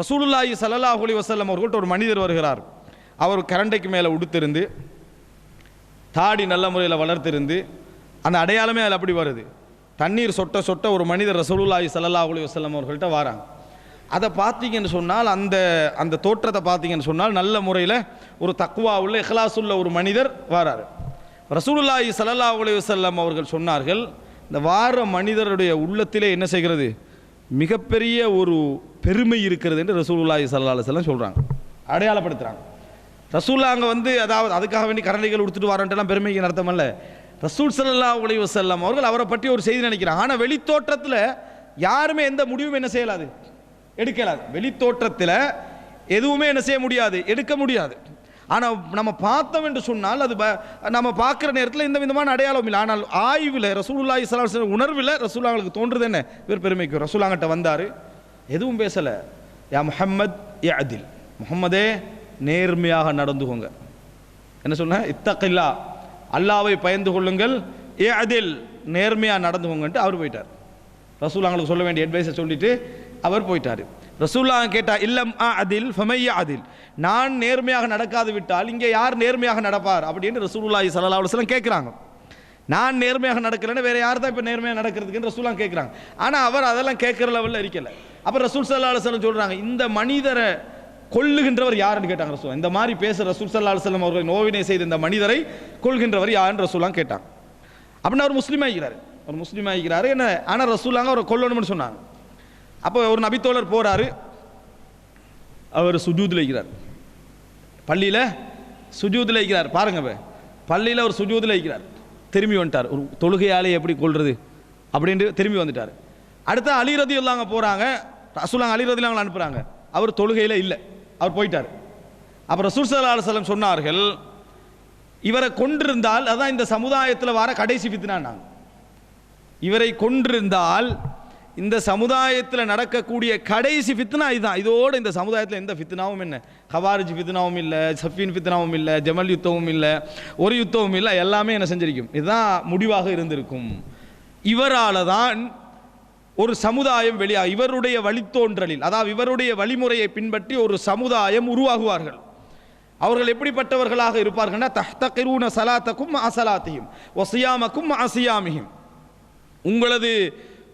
ரசூலுல்லாஹி ஸல்லல்லாஹு அலி வசல்லம் அவர்கள்ட்ட ஒரு மனிதர் வருகிறார். அவர் கரண்டைக்கு மேலே உடுத்திருந்து தாடி நல்ல முறையில் வளர்த்திருந்து அந்த அடையாளமே அதில் அப்படி வருது. தண்ணீர் சொட்ட சொட்ட ஒரு மனிதர் ரசூலுல்லாஹி ஸல்லல்லாஹு அலி வசல்லம் அவர்கள்ட்ட வராங்க. அதை பார்த்தீங்கன்னு சொன்னால் அந்த அந்த தோற்றத்தை பார்த்தீங்கன்னு சொன்னால் நல்ல முறையில் ஒரு தக்குவா உள்ள இஹ்லாஸ் உள்ள ஒரு மனிதர் வாரார். ரசூலுல்லாஹி சல்லா அலி வஸல்லம் அவர்கள் சொன்னார்கள் இந்த வார மனிதருடைய உள்ளத்திலே என்ன செய்கிறது? மிகப்பெரிய ஒரு பெருமை இருக்கிறது என்று ரசூலுல்லாஹி ஸல்லல்லாஹு அலைஹி சொல்கிறாங்க அடையாளப்படுத்துகிறாங்க ரசூல்லா அங்கே வந்து அதாவது அதுக்காக வேண்டி கரணிகள் கொடுத்துட்டு வரன்ட்டுலாம் பெருமைக்கு நடத்தமல்ல. ரசூல் சல்லா உலகி வசல்லாம் அவர்கள் அவரை பற்றி ஒரு செய்தி நினைக்கிறாங்க. ஆனால் வெளித்தோற்றத்தில் யாருமே எந்த முடிவும் என்ன செய்யலாது? எடுக்கலாது. வெளித்தோற்றத்தில் எதுவுமே என்ன செய்ய முடியாது. எடுக்க முடியாது. ஆனால் நம்ம பார்த்தோம் என்று சொன்னால் அது ப- நம்ம பார்க்குற நேரத்தில் இந்த விதமான அடையாளம் இல்லை. ஆனால் ஆய்வில் ரசூலுல்லாஹி இஸ்லாம் உணர்வில் ரசூலாங்களுக்கு தோன்றுது என்ன? இவர் பெருமைக்கு ரசூலாங்கிட்ட வந்தார். எதுவும் பேசலை. யா முஹம்மத் ஏ அதில் முஹம்மதே நேர்மையாக நடந்துகோங்க என்ன சொன்ன? இத்தக்கில்லா அல்லாவை பயந்து கொள்ளுங்கள். ஏ அதில் நேர்மையாக நடந்துகோங்கன்ட்டு அவர் போயிட்டார். ரசூலாங்களுக்கு சொல்ல வேண்டிய அட்வைஸை சொல்லிவிட்டு அவர் போயிட்டார். ரசூல்லா கேட்டா இல்லம் ஆ அதில் ஃபமையா அதில் நான் நேர்மையாக நடக்காது விட்டால் இங்கே யார் நேர்மையாக நடப்பார்? அப்படின்னு ரசூலுல்லாஹி சல்லா அலுவலம் கேட்குறாங்க நான் நேர்மையாக நடக்கிறேன்னு வேறு யார் தான் இப்போ நேர்மையாக நடக்கிறதுக்குன்னு ரசூலாம் கேட்குறாங்க ஆனால் அவர் அதெல்லாம் கேட்குற லெவலில் இருக்கல. அப்போ ரசூல் சல்லா அலுவலம் சொல்கிறாங்க இந்த மனிதரை கொள்ளுகின்றவர் யாருன்னு கேட்டாங்க ரசூலா இந்த மாதிரி பேச ரசூல் சல்லா அலுவலம் அவர்கள் நோவினை செய்த இந்த மனிதரை கொள்கின்றவர் யாருன்னு ரசூலாம் கேட்டாங்க. அப்படின்னு அவர் முஸ்லீம் இருக்கிறார் அவர் முஸ்லீம் ஆகிக்கிறாரு என்ன? ஆனால் ரசூலாங்க அவரை கொல்லணும்னு சொன்னாங்க. அப்போ ஒரு நபித்தோழர் போகிறாரு அவர் சுஜூதில் இருக்கிறார் பள்ளியில் சுஜூதில் இருக்கிறார் பாருங்க பள்ளியில் அவர் சுஜூதில் இருக்கிறார் திரும்பி வந்துட்டார். ஒரு தொழுகையாலே எப்படி கொள்வது அப்படின்ட்டு திரும்பி வந்துட்டார். அடுத்த அலி இல்லாங்க போகிறாங்க ரசூலாங்க அலி அவங்களை அனுப்புகிறாங்க அவர் தொழுகையில் இல்லை. அவர் போயிட்டார். அப்போ ரசூல் சல்லா அலுவலம் சொன்னார்கள் இவரை கொண்டிருந்தால் அதான் இந்த சமுதாயத்தில் வர கடைசி ஃபித்னான்னாங்க. இவரை கொண்டிருந்தால் இந்த சமுதாயத்தில் நடக்கக்கூடிய கடைசி ஃபித்னா இதுதான். இதோடு இந்த சமுதாயத்தில் எந்த ஃபித்னாவும் என்ன ஹவாரிஜ் ஃபித்னாவும் இல்லை சஃபீன் ஃபித்னாவும் இல்லை ஜமல் யுத்தமும் இல்லை ஒரு யுத்தமும் இல்லை எல்லாமே என்ன செஞ்சிருக்கும். இதுதான் முடிவாக இருந்திருக்கும். இவரால் தான் ஒரு சமுதாயம் வெளியா இவருடைய வழித்தோன்றலில் அதாவது இவருடைய வழிமுறையை பின்பற்றி ஒரு சமுதாயம் உருவாகுவார்கள். அவர்கள் எப்படிப்பட்டவர்களாக இருப்பார்கள்னா தஹ்தகிரூன சலாத்தக்கும் அசலாத்தையும் ஒசியாமக்கும் அசியாமியும் உங்களது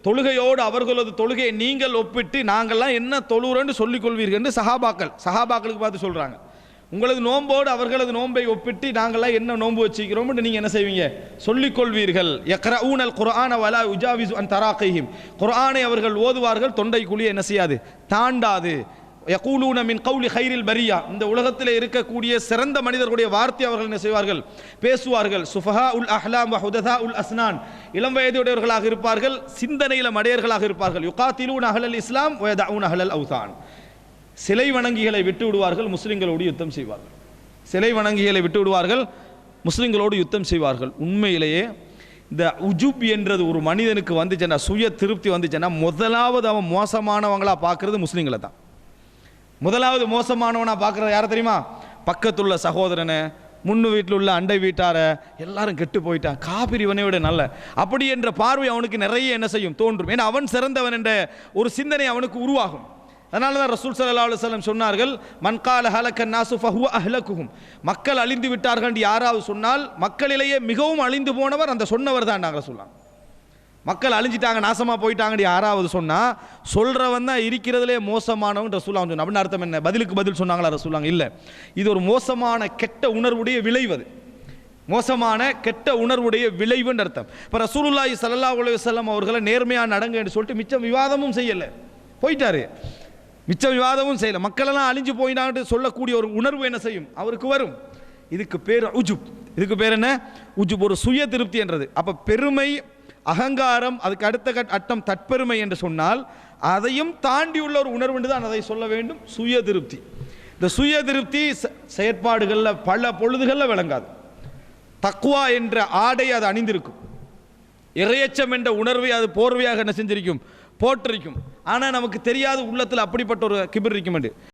தொழுகையோடு அவர்களது தொழுகையை நீங்கள் ஒப்பிட்டு நாங்கள்லாம் என்ன தொழுகிறோன்னு சொல்லிக் கொள்வீர்கள் என்று சஹாபாக்கள் சஹாபாக்களுக்கு பார்த்து சொல்கிறாங்க உங்களது நோம்போடு அவர்களது நோன்பை ஒப்பிட்டு நாங்கள்லாம் என்ன நோன்பு வச்சுக்கிறோம்னு நீங்கள் என்ன செய்வீங்க? சொல்லிக்கொள்வீர்கள் எக்கர யக்ரஊனல் குரான வலா உஜாவிஸ் அன் தராக்கையும் குரானை அவர்கள் ஓதுவார்கள் தொண்டை குழியை என்ன செய்யாது? தாண்டாது. யகூலூன மின் கௌலி ஹைரில் பரியா இந்த உலகத்தில் இருக்கக்கூடிய சிறந்த மனிதர்களுடைய வார்த்தை அவர்கள் என்ன செய்வார்கள்? பேசுவார்கள். சுஃபஹா உல் அஹ்லாம் ஹுததா உல் அஸ்னான். இளம் வயதுடையவர்களாக இருப்பார்கள். சிந்தனையில மடையர்களாக இருப்பார்கள். யுகாத்திலூன் அஹலல் இஸ்லாம் உன் அஹலல் அவுதான் சிலை வணங்கிகளை விட்டு விடுவார்கள் முஸ்லிம்களோடு யுத்தம் செய்வார்கள். சிலை வணங்கிகளை விட்டு விடுவார்கள் முஸ்லிம்களோடு யுத்தம் செய்வார்கள். உண்மையிலேயே இந்த உஜுப் என்றது ஒரு மனிதனுக்கு வந்துச்சுன்னா சுய திருப்தி வந்துச்சுன்னா முதலாவது அவன் மோசமானவங்களா பார்க்கறது முஸ்லீம்களை தான். முதலாவது மோசமானவனா பார்க்குறது யாரை தெரியுமா? பக்கத்துள்ள சகோதரனை முன்னு வீட்டில் உள்ள அண்டை வீட்டார எல்லாரும் கெட்டு போயிட்டான். காபிரி இவனை விட நல்ல. அப்படி என்ற பார்வை அவனுக்கு நிறைய என்ன செய்யும்? தோன்றும். ஏன்னா அவன் சிறந்தவன் என்ற ஒரு சிந்தனை அவனுக்கு உருவாகும். அதனால தான் ரசூல் சல்லா அலுவலம் சொன்னார்கள் மன்கால ஹலக்கன் நாசு ஃபஹுவ அஹ்லக்குகும் மக்கள் அழிந்து விட்டார்கள் என்று யாராவது சொன்னால் மக்களிலேயே மிகவும் அழிந்து போனவர் அந்த சொன்னவர் தான் நாங்கள் சொல்லலாம் மக்கள் அழிஞ்சிட்டாங்க நாசமாக போயிட்டாங்கன்னு யாராவது சொன்னால் சொல்கிறவன் தான் இருக்கிறதுலே மோசமானவன் ரசூலா சொன்ன அப்படின்னு அர்த்தம் என்ன? பதிலுக்கு பதில் சொன்னாங்களா ரசூலாங்க இல்லை. இது ஒரு மோசமான கெட்ட உணர்வுடைய விளைவு அது. மோசமான கெட்ட உணர்வுடைய விளைவுன்னு அர்த்தம். இப்போ ரசூலுல்லாஹி சல்லா உலகம் அவர்களை நேர்மையாக நடங்க என்று சொல்லிட்டு மிச்சம் விவாதமும் செய்யலை. போயிட்டாரு. மிச்ச விவாதமும் செய்யலை. மக்களெல்லாம் அழிஞ்சு போயினான்னு சொல்லக்கூடிய ஒரு உணர்வு என்ன செய்யும்? அவருக்கு வரும். இதுக்கு பேர் உஜுப். இதுக்கு பேர் என்ன? உஜுப் ஒரு சுய திருப்தி என்றது. அப்போ பெருமை அகங்காரம் அதுக்கு அடுத்த கட் அட்டம் தற்பெருமை என்று சொன்னால் அதையும் தாண்டி உள்ள ஒரு உணர்வு என்று தான் அதை சொல்ல வேண்டும். சுய திருப்தி இந்த சுய திருப்தி செ- செயற்பாடுகளில் பல பொழுதுகளில் விளங்காது. தக்குவா என்ற ஆடை அது அணிந்திருக்கும். இறையச்சம் என்ற உணர்வை அது போர்வையாக என்ன செஞ்சிருக்கும்? போட்டிருக்கும் ஆனால் நமக்கு தெரியாத உள்ளத்தில் அப்படிப்பட்ட ஒரு கிபிர் இருக்கும் என்று